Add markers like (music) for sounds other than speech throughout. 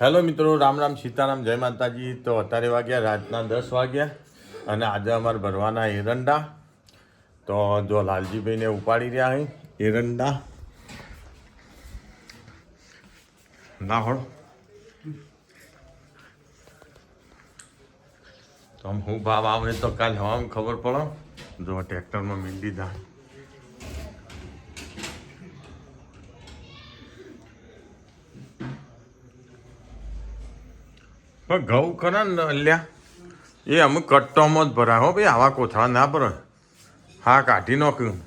Hello મિત્રો, રામ રામ, સીતારામ, જય માતાજી. તો અત્યારે વાગ્યા રાતના દસ વાગ્યા અને આજે અમારે ભરવાના એરંડા. તો જો લાલજીભાઈને ઉપાડી રહ્યા અહીં એરંડા. ના હોળ તો હું ભાવ આવે તો કાલ હવામાં ખબર પડો. જો ટ્રેક્ટરમાં મીલ દીધા પણ ઘઉં ખરા ને અલ્યા? એ અમે કટ્ટોમાં જ ભરાય. હો ભાઈ આવા કોથળા ના ભરાય. હા કાઢી નાખ્યું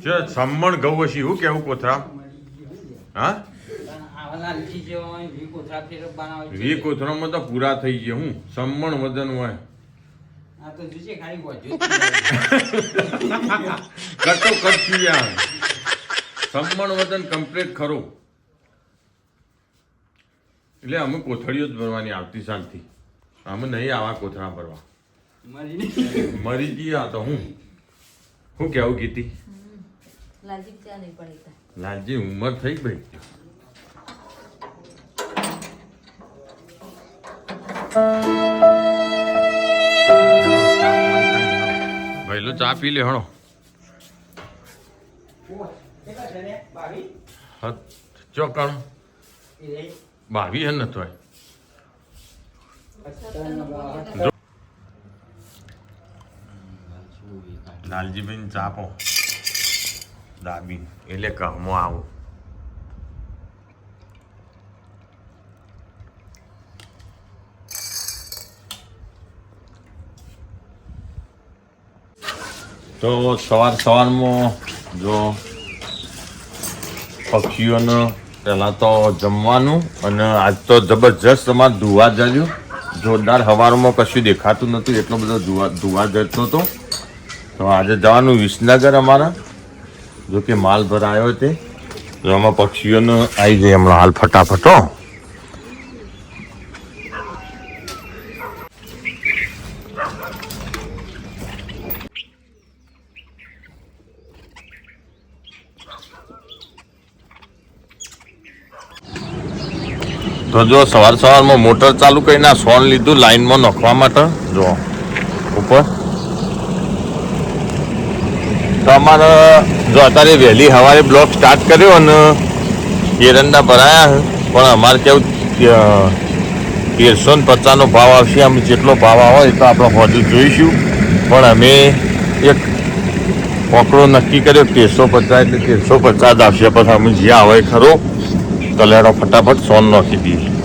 છે સમ્મણ ઘઉં હશે એવું કેવું કોથળા? હા? વી કોથળામાં તો પૂરા થઈ ગયા હું સમ્મણ વજન હોય. (laughs) કટો કટકી યાર વજન કમ્પ્લીટ ખરું. એટલે અમે કોથળીઓ જ ભરવાની આવતી શાંતિ અમે નહીં આવા કોથળા ભરવા. મરી ગયા તો હું? શું કેવું કીધી લાલજી ઉંમર થઈ ભાઈ ભાઈલો ચા પી લે હણો. ચોકણ. બાવી હે નતો લાલજીભાઈ ચાપો દાબી એટલે કહમો આવું. તો સવાર સવારમાં જો પક્ષીઓને પહેલાં તો જમવાનું અને આજ તો જબરજસ્ત અમારે ધુવા જર્યું જોરદાર હવારમાં કશું દેખાતું નહોતું, એટલો બધો ધુવા ધુવા જતો હતો. તો આજે જવાનું વિસનગર અમારા. જો કે માલ ભરાયો તે. એમાં પક્ષીઓને આવી જાય હમણાં હાલ ફટાફટ તો જો સવાર સવારમાં મોટર ચાલુ કરીને આ સોન લીધું લાઈનમાં નાખવા માટે, જો, ઉપર. તો અમારે, જો અત્યારે વહેલી સવારે બ્લોક સ્ટાર્ટ કર્યો અને એરંડા ભરાયા પણ અમારે કેવું તેરસો ને પચાસનો ભાવ આવશે, અમે જેટલો ભાવ આવે એ તો આપણે હજુ જોઈશું. પણ અમે એક પોકડો નક્કી કર્યો તેરસો પચાસ એટલે તેરસો પચાસ આવશે, પછી અમે જ્યાં આવે ખરો. તો લેડો ફટાફટ સોન નાખી દઈએ.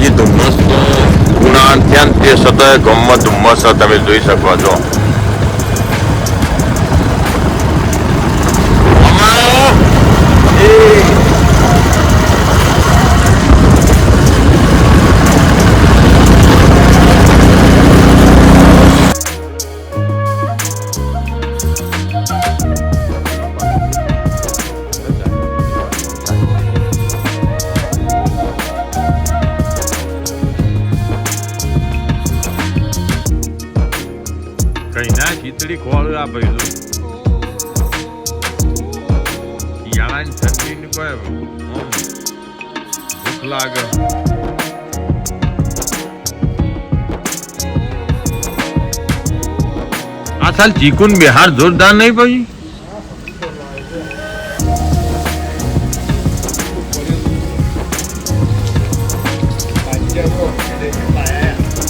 હજી ધુમ્મસ. ઉનાળા થયા ને તે સતત ગમમાં ધુમ્મસ તમે જોઈ શકો છો. અમારો આ ભઈલું શિયાળાની ઠંડીની કોઈ ભૂખ લાગે. આ સાલ ચીકુન બિહાર જોરદાર નહીં પછી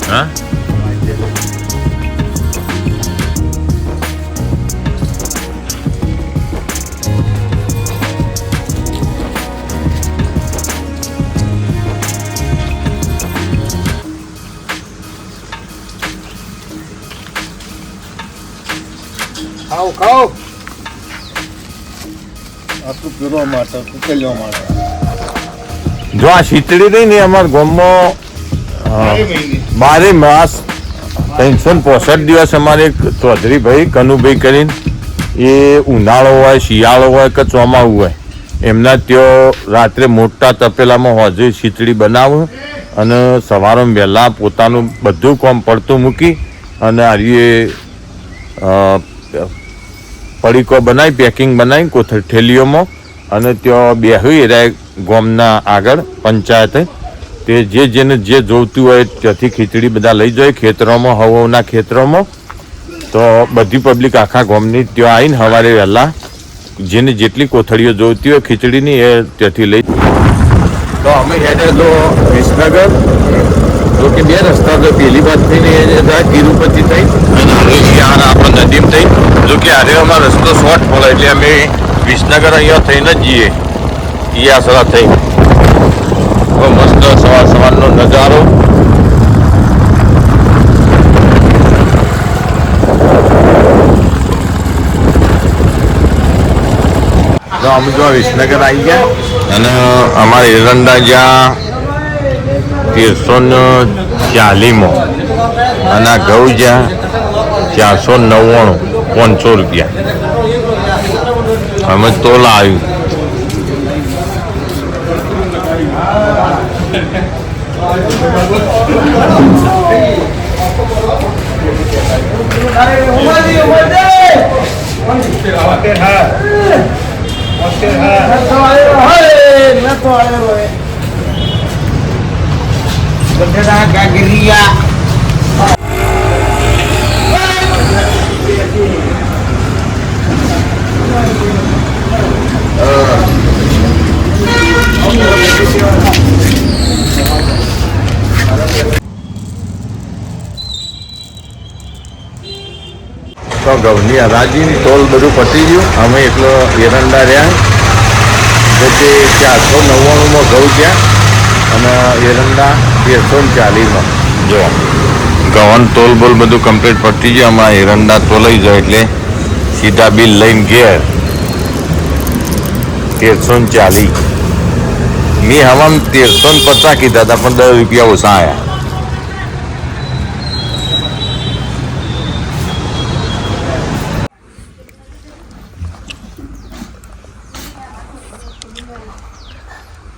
હા? ખાઓ ખાવ આટલું પીરવા માટે ઉકેલવા માટે. જો આ શીતળી રહી ને અમારા ગામમાં બારે માસ ત્રણસો ને પોસઠ દિવસ અમારે એક ચૌધરી ભાઈ કનુભાઈ કરીને એ ઉનાળો હોય શિયાળો હોય કે ચોમાવું હોય એમના ત્યાં રાત્રે મોટા તપેલામાં હોજે શીતળી બનાવે અને સવારે વહેલા પોતાનું બધું કામ પડતું મૂકી અને આરીએ અ, પડીકો બનાવી પેકિંગ બનાવી કોથળ ઠેલીઓમાં અને ત્યાં બેહી રહ્યા ગોમના આગળ, પંચાયતે. તે જે જેને જે જોઈતું હોય ત્યાંથી ખીચડી બધા લઈ જાય, ખેતરોમાં, હવોના ખેતરોમાં. તો બધી પબ્લિક આખા ગોમની ત્યાં આવીને સવારે વહેલા જેને જેટલી કોથળીઓ જોઈતી હોય ખીચડીની એ ત્યાંથી લઈ તો અમે હેડે તો વિસનગર જો કે બે રસ્તા તો પેલી વાત થઈને જાય તિરુપતિ થઈ. આપણે નદીમ થઈ. જો કે હારે રસ્તો શોર્ટ પડે એટલે અમે વિસનગર અહીંયા થઈને જ જઈએ. ઈયાસરા થઈ. બહુ મસ્ત સવાર સવારનો નજારો. તો અમે જો વિસનગર આવી ગયા. અને અમારે એરંડા જ્યાં તેરસો ચાલીમો અને આ જ્યાં ચારસો નવ્વાણું પાંચસો રૂપિયા. અમે તોલા આવ્યું. તો ઘઉંની હરાજીની તોલ બધું પતી ગયું. અમે એટલો એરંડા રહ્યા. કે ચારસો નવ્વાણુંમાં ઘઉં ગયા અને એરંડા તેરસો ને ચાલીસમાં. જો ગવન તોલ બોલ બધું કમ્પ્લીટ પતી ગયું. અમારા એરંડા તોલાઈ જાય એટલે સીધા બિલ લઈને ઘેર તેરસો ને ચાલીસ. મેં હવામાં તેરસો ને પચાસ કીધા હતા, પણ દસ રૂપિયા ઓછા આવ્યા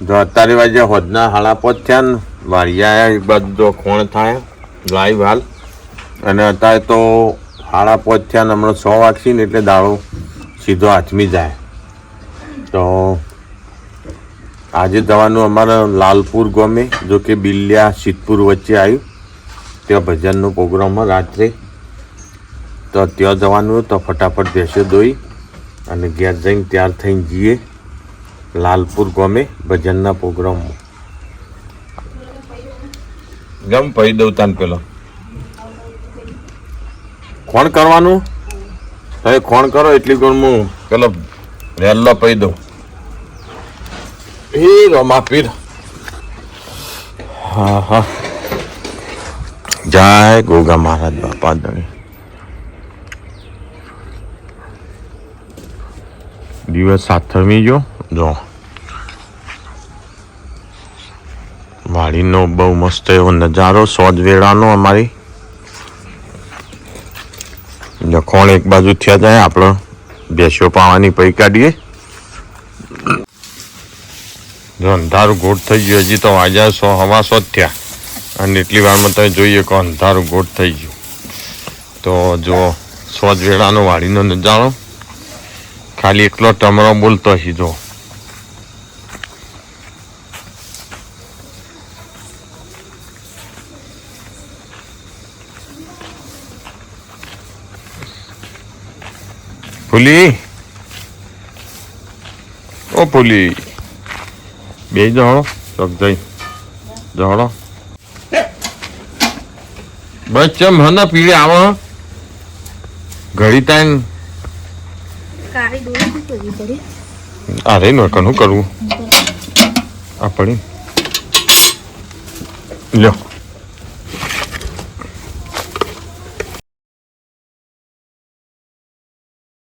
જો અત્યારે વાજે હોદના હાડા પોચ થયા ને વારિયા તો ખોણ થાય લાઈવ હાલ. અને અત્યારે તો હાળા પોચ થયા ને, હમણાં સો વાગશી ને એટલે દાળો સીધો હાથમી જાય. તો આજે જવાનું અમારા લાલપુર ગામે જો કે બિલિયા સિદ્ધપુર વચ્ચે આવ્યું. ત્યાં ભજનનો પ્રોગ્રામ રાત્રે. તો ત્યાં જવાનું તો ફટાફટ ભેંસો દોઈ અને ઘેર જઈને ત્યાર થઈને જઈએ. લાલપુર ગામે ભજનના પ્રોગ્રામમાં ગમ પહી દઉં તાન પેલો. કોણ કરવાનું? તમે કોણ કરો? એટલી ગણ હું. પેલો વહેલો પહી દઉં એ રમા પીર હા હા જય ગોગા મહારાજ બાપા ધણી દિવસ સાતમી જો જો વાડીનો બહુ મસ્ત એવો નજારો સોજ વેળાનો અમારી જખોણ એક બાજુ થયા જાય આપણે બેસ્યો પાવાની પૈ કાઢીએ. જો અંધારું ગોટ થઈ ગયું, હજી તો વાજા સો, હવા સો જ થયા. અને એટલી વારમાં તમે જોઈએ કે અંધારું ગોટ થઈ ગયું. તો જો સોજ વેળાનો વાડીનો નજારો. ખાલી એકલો ટમરો બોલતો હશે, જો. ફૂલી ઓ પુલી બે જણો ચોક જઈ જણો બસ ચમ હના પીળી આવો ઘડી પડી અરે નો કનું કરવું આ પડી લ્યો